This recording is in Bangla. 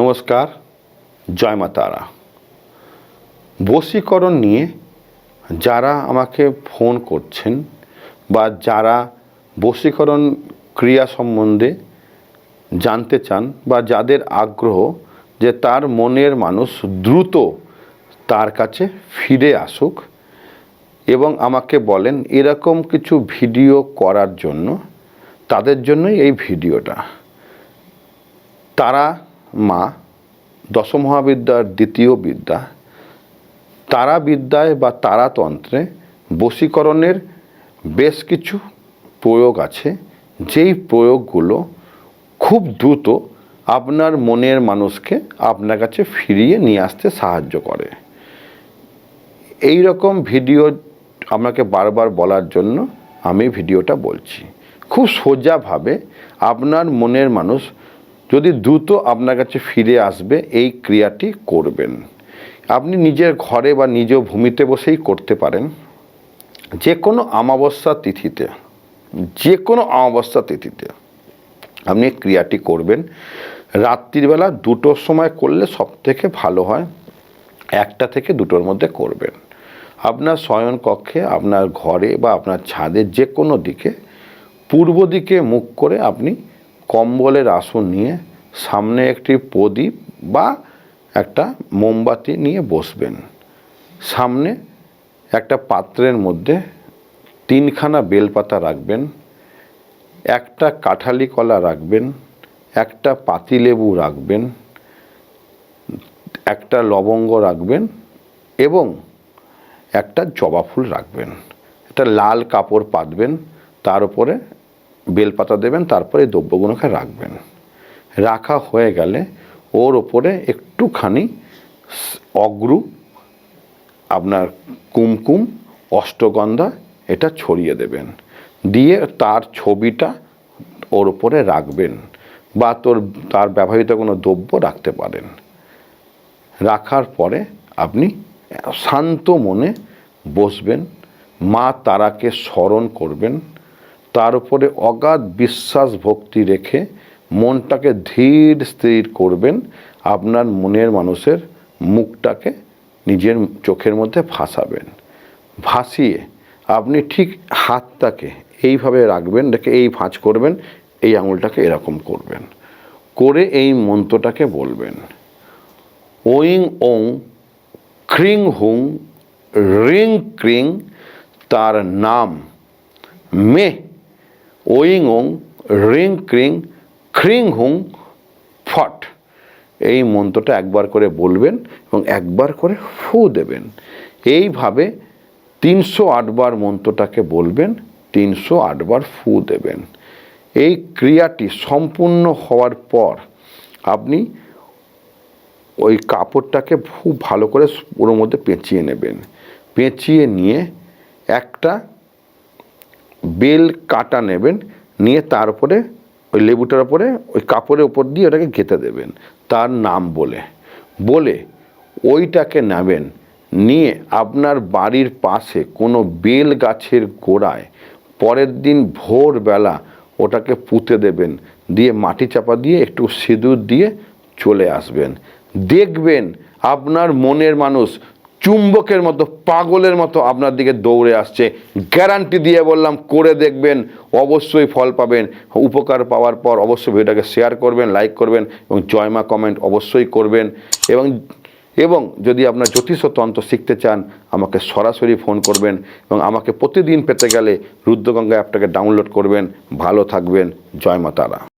নমস্কার, জয় মা তারা। বশীকরণ নিয়ে যারা আমাকে ফোন করছেন বা যারা বশীকরণ ক্রিয়া সম্বন্ধে জানতে চান বা যাদের আগ্রহ যে তার মনের মানুষ দ্রুত তার কাছে ফিরে আসুক এবং আমাকে বলেন এরকম কিছু ভিডিও করার জন্য, তাদের জন্যই এই ভিডিওটা। তারা মা, দশমহাবিদ্যার দ্বিতীয় বিদ্যা তারা বিদ্যায় বা তারাতন্ত্রে বশীকরণের বেশ কিছু প্রয়োগ আছে। যেই প্রয়োগগুলো খুব দ্রুত আপনার মনের মানুষকে আপনার কাছে ফিরিয়ে নিয়ে আসতে সাহায্য করে। এই রকম ভিডিও আপনাকে বারবার বলার জন্য আমি ভিডিওটা বলছি। খুব সোজাভাবে আপনার মনের মানুষ যদি দ্রুত আপনার কাছে ফিরে আসবে, এই ক্রিয়াটি করবেন। আপনি নিজের ঘরে বা নিজ ভূমিতে বসেই করতে পারেন। যে কোনো অমাবস্যা তিথিতে যে কোনো অমাবস্যা তিথিতে আপনি ক্রিয়াটি করবেন। রাত্রিবেলা দুটোর সময় করলে সব থেকে ভালো হয়, একটা থেকে দুটোর মধ্যে করবেন। আপনার শয়ন কক্ষে আপনার ঘরে বা আপনার ছাদের যে কোনো দিকে, পূর্ব দিকে মুখ করে আপনি কম্বলের আসন নিয়ে সামনে একটি প্রদীপ বা একটা মোমবাতি নিয়ে বসবেন। সামনে একটা পাত্রের মধ্যে তিনখানা বেলপাতা রাখবেন, একটা কাঁঠালি কলা রাখবেন, একটা পাতিলেবু রাখবেন, একটা লবঙ্গ রাখবেন এবং একটা জবা ফুল রাখবেন। একটা লাল কাপড় পাতবেন, তার উপরে বেলপাতা দেবেন, তারপরে দ্রব্যগুলোকে রাখবেন। রাখা হয়ে গেলে ওর ওপরে একটুখানি অগ্রু, আপনার কুমকুম, অষ্টগন্ধা, এটা ছড়িয়ে দেবেন। দিয়ে তার ছবিটা ওর ওপরে রাখবেন বা তোর, তার ব্যবহৃত কোনো দ্রব্য রাখতে পারেন। রাখার পরে আপনি শান্ত মনে বসবেন, মা তারাকে স্মরণ করবেন তার উপরে অগাধ বিশ্বাস ভক্তি রেখে মনটাকে ধীর স্থির করবেন, আপনার মনের মানুষের মুখটাকে নিজের চোখের মধ্যে ভাসাবেন। ভাসিয়ে আপনি ঠিক হাতটাকে এইভাবে রাখবেন রেখে এই ভাঁজ করবেন, এই আঙুলটাকে এরকম করবেন। করে এই মন্ত্রটাকে বলবেন ওইং ওং ক্রিং হুং রিং ক্রিং তার নাম মে ওইং ওং রিং ক্রিং খ্রিং হুং ফট। এই মন্ত্রটা একবার করে বলবেন এবং একবার করে ফু দেবেন। এইভাবে তিনশো আটবার মন্ত্রটাকে বলবেন, তিনশো আটবার ফু দেবেন। এই ক্রিয়াটি সম্পূর্ণ হওয়ার পর আপনি ওই কাপড়টাকে খুব ভালো করে ওর মধ্যে পেঁচিয়ে নেবেন। পেঁচিয়ে নিয়ে একটা বেল কাটা নেবেন, নিয়ে তার উপরে ওই লেবুটার উপরে ওই কাপড়ের উপর দিয়ে ওটাকে গেঁথে দেবেন, তার নাম বলে। বলে ওইটাকে নেবেন, নিয়ে আপনার বাড়ির পাশে কোনো বেল গাছের গোড়ায় পরের দিন ভোরবেলা ওটাকে পুঁতে দেবেন, দিয়ে মাটি চাপা দিয়ে একটু সিঁদুর দিয়ে চলে আসবেন। দেখবেন আপনার মনের মানুষ চুম্বকের মতো, পাগলের মতো আপনার দিকে দৌড়ে আসছে। গ্যারান্টি দিয়ে বললাম, করে দেখবেন, অবশ্যই ফল পাবেন। উপকার পাওয়ার পর অবশ্যই ভিডিওটাকে শেয়ার করবেন লাইক করবেন এবং জয়মা কমেন্ট অবশ্যই করবেন। এবং এবং যদি আপনার জ্যোতিষতন্ত্র শিখতে চান, আমাকে সরাসরি ফোন করবেন এবং আমাকে প্রতিদিন পেতে গেলে রুদ্রগঙ্গা অ্যাপটাকে ডাউনলোড করবেন। ভালো থাকবেন। জয় মা তারা।